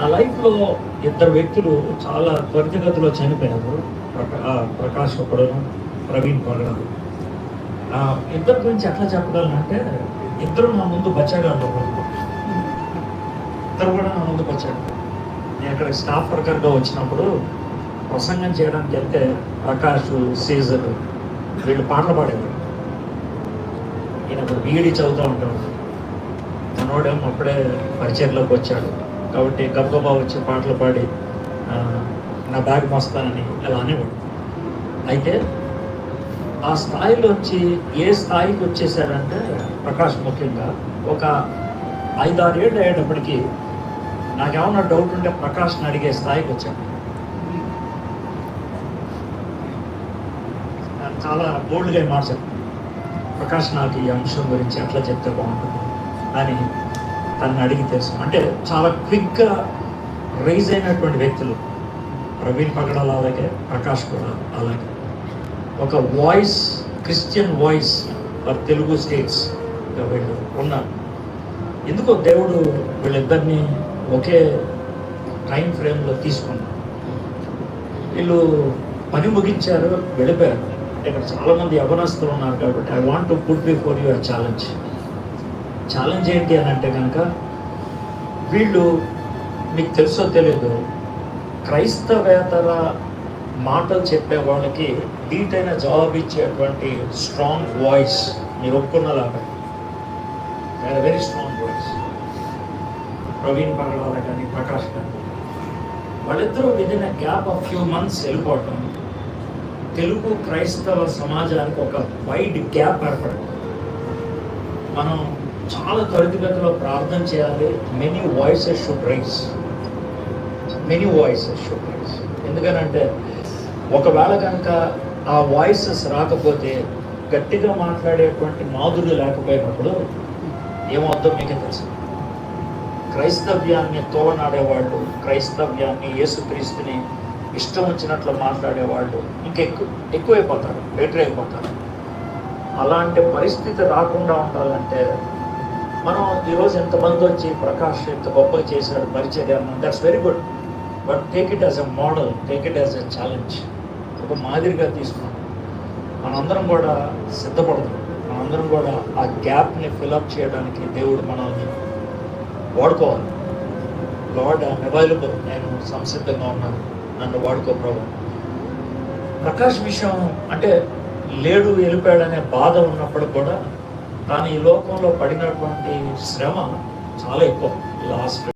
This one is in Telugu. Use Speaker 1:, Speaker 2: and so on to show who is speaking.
Speaker 1: నా లైఫ్లో ఇద్దరు వ్యక్తులు చాలా త్వరితగతిలో చనిపోయారు ప్రకాష్ ఒకడును ప్రవీణ్ పగడను ఇద్దరి గురించి ఎట్లా చెప్పగలనంటే ఇద్దరు నా ముందు బచ్చాగాళ్ళు ఇద్దరు కూడా నా ముందు బచ్చాడు నేను అక్కడ స్టాఫ్ వర్కర్గా వచ్చినప్పుడు ప్రసంగం చేయడానికి వెళ్తే ప్రకాష్ సీజర్ వీళ్ళు పాటలు పాడేవారు. ఈయన ఇప్పుడు బీఈడి చదువుతూ ఉంటాడు. మనోడేమో అప్పుడే పరిచయంలోకి వచ్చాడు. కాబట్టి గబగబా వచ్చి పాటలు పాడి నా బ్యాగ్ మోస్తానని అలా అనేవాడు. అయితే ఆ స్థాయిలోంచి ఏ స్థాయికి వచ్చేసారంటే ప్రకాష్ ముఖ్యంగా ఒక ఐదారు ఏళ్ళు అయ్యేటప్పటికి నాకేమన్నా డౌట్ ఉంటే ప్రకాష్ని అడిగే స్థాయికి వచ్చాను. చాలా బోల్డ్గా మార్చాను ప్రకాష్ నాకు ఈ అంశం గురించి ఎట్లా చెప్తే బాగుంటుంది అని తను అడిగి తెలుసు. అంటే చాలా క్విక్గా రైజ్ అయినటువంటి వ్యక్తులు. ప్రవీణ్ పగడాల అలాగే ప్రకాష్ కూడా అలాగే. ఒక voice Christian voice for Telugu states వీళ్ళు ఉన్నారు. ఎందుకో దేవుడు వీళ్ళిద్దరిని ఒకే టైం ఫ్రేమ్లో తీసుకున్నారు. వీళ్ళు పని ముగించారు వెళ్ళిపోయారు. ఇక్కడ చాలామంది యవనస్తులు ఉన్నారు కాబట్టి I want to put before your challenge challenge ఏంటి అని అంటే కనుక వీళ్ళు మీకు తెలుసో తెలియదు క్రైస్తవేతర మాటలు చెప్పే వాళ్ళకి ధీటైన జవాబు ఇచ్చేటువంటి స్ట్రాంగ్ వాయిస్ మీరు ఒప్పుకున్నలాగా. Very strong voice Praveen Pagadala కానీ ప్రకాష్ కానీ. వాళ్ళిద్దరూ within gap of few months వెళ్ళిపోవటం తెలుగు క్రైస్తవ సమాజానికి ఒక వైడ్ గ్యాప్ ఏర్పడుతుంది మనం చాలా త్వరితగతిలో ప్రార్థన చేయాలి. Many voices should rise many voices should rise ఎందుకనంటే ఒకవేళ కనుక ఆ వాయిసెస్ రాకపోతే గట్టిగా మాట్లాడేటువంటి నాదుడు లేకపోయినప్పుడు ఏమవుతుందో మీకే తెలుసు. క్రైస్తవ్యాన్ని తోలనాడేవాళ్ళు క్రైస్తవ్యాన్ని యేసుక్రీస్తుని ఇష్టం వచ్చినట్లు మాట్లాడేవాళ్ళు ఇంకెక్కువ ఎక్కువైపోతారు బెటర్ అయిపోతారు. అలాంటి పరిస్థితి రాకుండా ఉండాలంటే మనం ఈరోజు ఎంతమంది వచ్చి ప్రకాష్ ఎంత గొప్పగా చేశాడు పరిచయం that's very good but take it as a model take it as a challenge ఒక మాదిరిగా తీసుకున్నాం. మనందరం కూడా సిద్ధపడతాం మనందరం కూడా ఆ గ్యాప్ని ఫిలప్ చేయడానికి దేవుడు మనల్ని వాడుకోవాలి. గాడ్ అవైలబుల్ నేను సంసిద్ధంగా ఉన్నాను. నన్ను వాడుకో ప్రభు. ప్రకాష్ విషయం అంటే లేడు వెళ్ళిపోయాడనే బాధ ఉన్నప్పుడు కూడా కానీ ఈ లోకంలో పడినటువంటి శ్రమ చాలా ఎక్కువ. లాస్ట్